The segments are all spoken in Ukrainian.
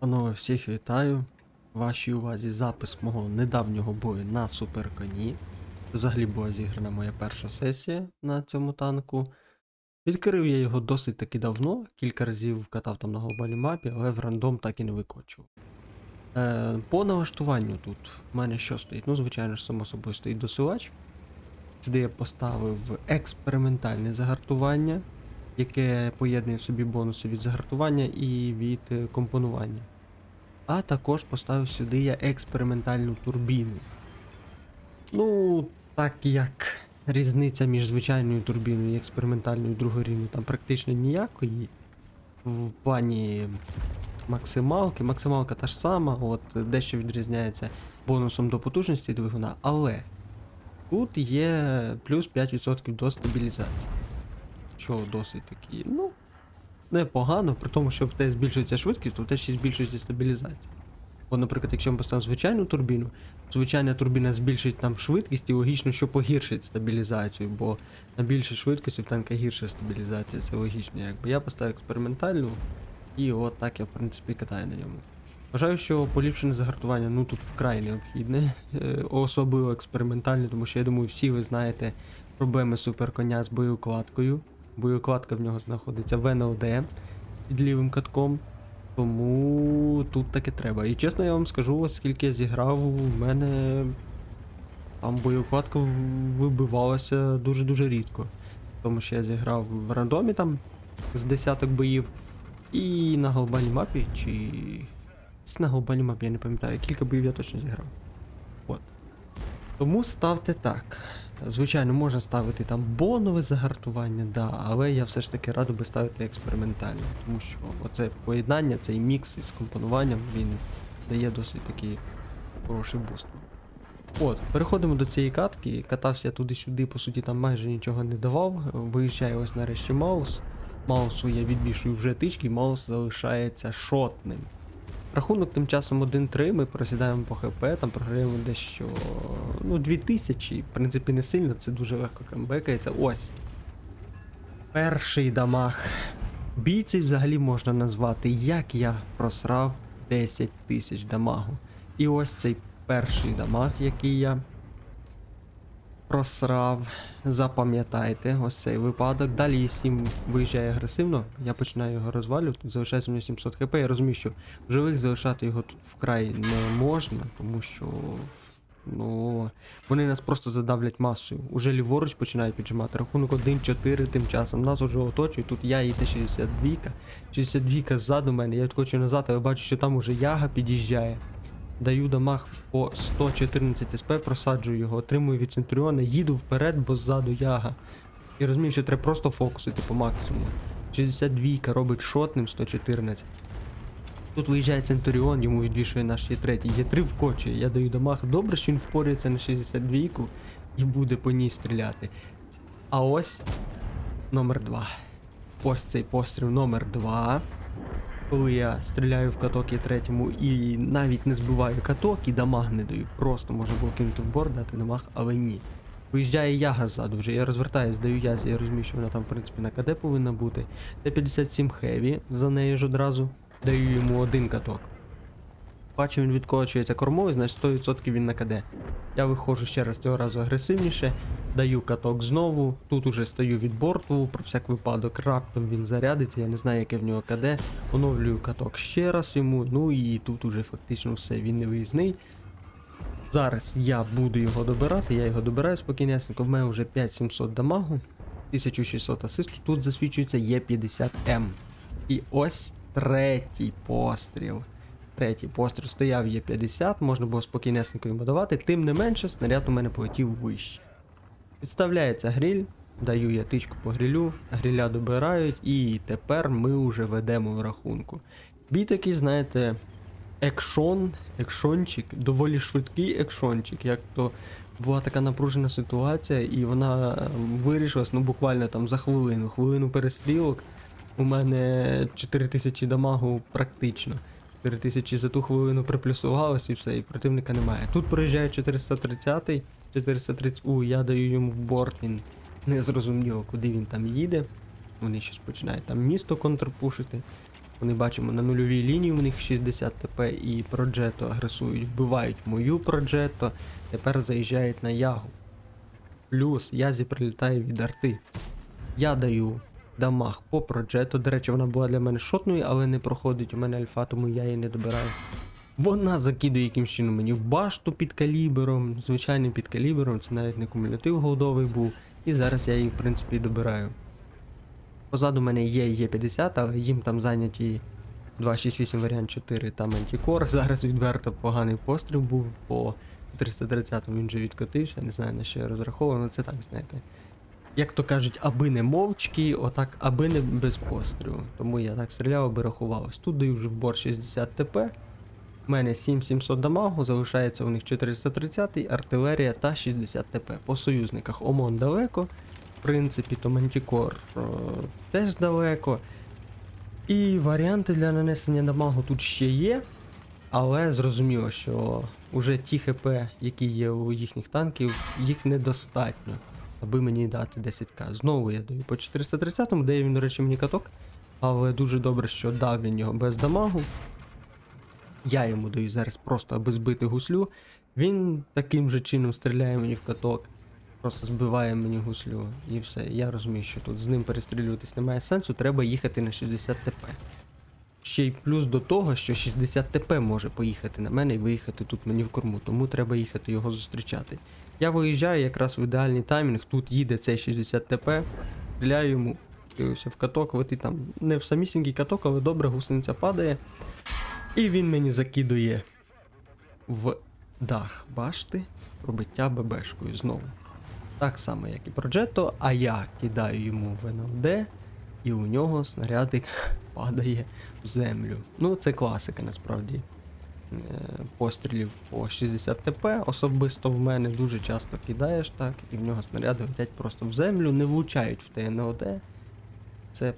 Панове, всіх вітаю. Вашій увазі запис мого недавнього бою на суперконі. Взагалі була зіграна моя перша сесія на цьому танку. Відкрив я його досить таки давно, кілька разів катав там на глобальній мапі, але в рандом так і не викочував. Е, по налаштуванню тут в мене що стоїть? Ну, звичайно ж, само собою стоїть досилач. Сюди я поставив експериментальне загартування, яке поєднує собі бонуси від загартування і від е, компонування. А також поставив сюди я експериментальну турбіну. Ну, так як різниця між звичайною турбіною і експериментальною другорівною там практично ніякої. В плані максималки. Максималка та ж сама, от дещо відрізняється бонусом до потужності двигуна, але тут є плюс 5% до стабілізації. Що досить таки, ну, непогано, при тому, що в те збільшується швидкість, то в те ще збільшується стабілізація. Бо, наприклад, якщо ми поставимо звичайну турбіну, звичайна турбіна збільшить нам швидкість і логічно, що погіршить стабілізацію, бо на більшій швидкості в танка гірша стабілізація, це логічно. Якби я поставив експериментальну, і от так я в принципі катаю на ньому. Вважаю, що поліпшене загартування ну тут вкрай необхідне, е, особливо експериментальне, тому що я думаю, всі ви знаєте проблеми суперконя з боєукладкою. Боєукладка в нього знаходиться в НЛД під лівим катком. Тому тут таке треба. І чесно я вам скажу, оскільки я зіграв, у мене там боєукладка вибивалася дуже-дуже рідко. Тому що я зіграв в рандомі там з десяток боїв. І на глобальній мапі, чи. Десь на глобальній мапі, я не пам'ятаю, кілька боїв я точно зіграв. От. Тому ставте так. Звичайно, можна ставити там бонове загартування, да, але я все ж таки радий би ставити експериментальне, тому що оце поєднання, цей мікс із компонуванням, він дає досить такий хороший буст. От, переходимо до цієї катки. Катався туди-сюди, по суті, там майже нічого не давав. Виїжджає ось нарешті маус. Маусу я відвішую вже тички, маус залишається шотним. Рахунок тим часом 1-3, ми просідаємо по ХП, там програємо дещо. Ну, 2000, в принципі, не сильно, це дуже легко камбекається. Ось. Перший дамаг. Бійців взагалі можна назвати, як я просрав 10 тисяч дамагу. І ось цей перший дамаг, який я просрав. Запам'ятайте, ось цей випадок. Далі Є7 виїжджає агресивно, я починаю його розвалювати, залишається у нього 700 хп. Я розумію, що в живих залишати його тут вкрай не можна, тому що. Ну, вони нас просто задавлять масою. Уже ліворуч починають піджимати. Рахунок 1-4 тим часом. Нас уже оточують. Тут я і Т-62. 62 ззаду мене. Я відкочую назад, але бачу, що там уже яга під'їжджає. Даю дамаг по 114 СП, просаджую його, отримую від Центуріона, їду вперед, бо ззаду яга. І розумію, що треба просто фокусити по максимуму. 62 робить шотним 114. Тут виїжджає Центуріон, йому відвішує наш Є3. Є3 вкочує, я даю дамаг. Добре, що він впорюється на 62 і буде по ній стріляти. А ось номер 2. Ось цей постріл номер 2. Коли я стріляю в каток є третьому і навіть не збиваю каток і дамаг не даю. Просто можна було кинути в борт, дати дамаг, але ні. Виїжджає яга ззаду вже, я розвертаюсь, даю язі, я розумію, що вона там, в принципі, на КД повинна бути. Т-57 Heavy, за нею ж одразу. Даю йому один каток. Бачу, він відкочується кормою, значить 100% він на КД. Я виходжу ще раз цього разу агресивніше, даю каток знову. Тут уже стою від борту, про всяк випадок раптом він зарядиться, я не знаю, яке в нього КД. Оновлюю каток ще раз йому, ну і тут уже фактично все, він не виїзний. Зараз я буду його добирати, я його добираю спокійнесенько, в мене вже 5700 дамагу, 1600 асисту, тут засвідчується Є50М. І ось третій постріл. Третій постріл стояв Є50, можна було спокійнесенько йому давати, тим не менше, снаряд у мене полетів вище. Підставляється гриль, даю я тичку по грилю, гриля добирають, і тепер ми вже ведемо в рахунку. Бій такий, знаєте, екшон, екшончик, доволі швидкий екшончик, як то була така напружена ситуація, і вона вирішилась ну буквально там за хвилину, хвилину перестрілок. У мене 4000 дамагу практично. 4000 за ту хвилину приплюсувалось і все, і противника немає. Тут проїжджає 430-й, 430 У, я даю йому в борт, він не зрозуміло, куди він там їде. Вони щось починають там місто контрпушити. Вони бачимо на нульовій лінії, у них 60 ТП і Проджето агресують, вбивають мою Проджето, тепер заїжджають на Ягу. Плюс Язі прилітає від арти. Я даю дамаг по Проджето. До речі, вона була для мене шотною, але не проходить у мене альфа, тому я її не добираю. Вона закидує якимсь чином мені в башту під калібром, звичайним під калібром, це навіть не кумулятив голдовий був. І зараз я її, в принципі, добираю. Позаду мене є Є50, але їм там зайняті 268 варіант 4 там антикор. Зараз відверто поганий постріл був по 330 він вже відкотився, не знаю на що я розраховував, але це так, знаєте. Як то кажуть, аби не мовчки, отак, аби не без пострілу. Тому я так стріляв, аби рахувалось. Тут даю вже в борт 60 ТП. У мене 7700 дамагу, залишається у них 430 артилерія та 60 ТП. По союзниках ОМОН далеко. В принципі, то Мантікор е, теж далеко. І варіанти для нанесення дамагу тут ще є. Але зрозуміло, що уже ті ХП, які є у їхніх танків, їх недостатньо, аби мені дати 10к. Знову я даю по 430-му, дає він, до речі, мені каток. Але дуже добре, що дав він його без дамагу. Я йому даю зараз просто, аби збити гуслю. Він таким же чином стріляє мені в каток. Просто збиває мені гуслю і все. Я розумію, що тут з ним перестрілюватись немає сенсу, треба їхати на 60 ТП. Ще й плюс до того, що 60 ТП може поїхати на мене і виїхати тут мені в корму, тому треба їхати його зустрічати. Я виїжджаю якраз в ідеальний таймінг, тут їде цей 60 ТП, стріляю йому, в каток, летить там не в самісінький каток, але добре, гусениця падає. І він мені закидує в дах башти пробиття ББшкою знову. Так само, як і Проджето, а я кидаю йому в НЛД, і у нього снарядик падає в землю. Ну, це класика насправді. Е, Пострілів по 60 ТП. Особисто в мене дуже часто кидаєш так, і в нього снаряди летять просто в землю, не влучають в ТНОД. Це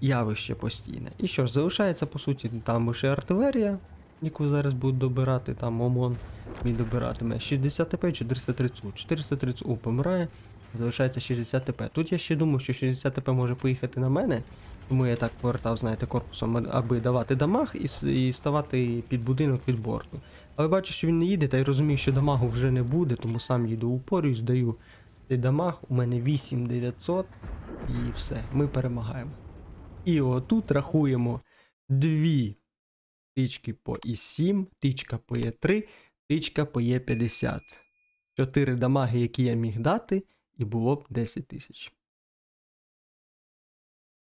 явище постійне. І що ж, залишається по суті там лише артилерія, яку зараз будуть добирати, там ОМОН мій добиратиме 60 ТП і 430 У. 430 У помирає, залишається 60 ТП. Тут я ще думав, що 60 ТП може поїхати на мене, тому я так повертав, знаєте, корпусом, аби давати дамаг і, і ставати під будинок від борту. Але бачу, що він не їде, та й розумію, що дамагу вже не буде, тому сам їду упорюсь, здаю цей дамаг. У мене 8900 і все, ми перемагаємо. І отут рахуємо дві тички по І7, тичка по Е3, тичка по Е50. Чотири дамаги, які я міг дати, і було б 10 тисяч.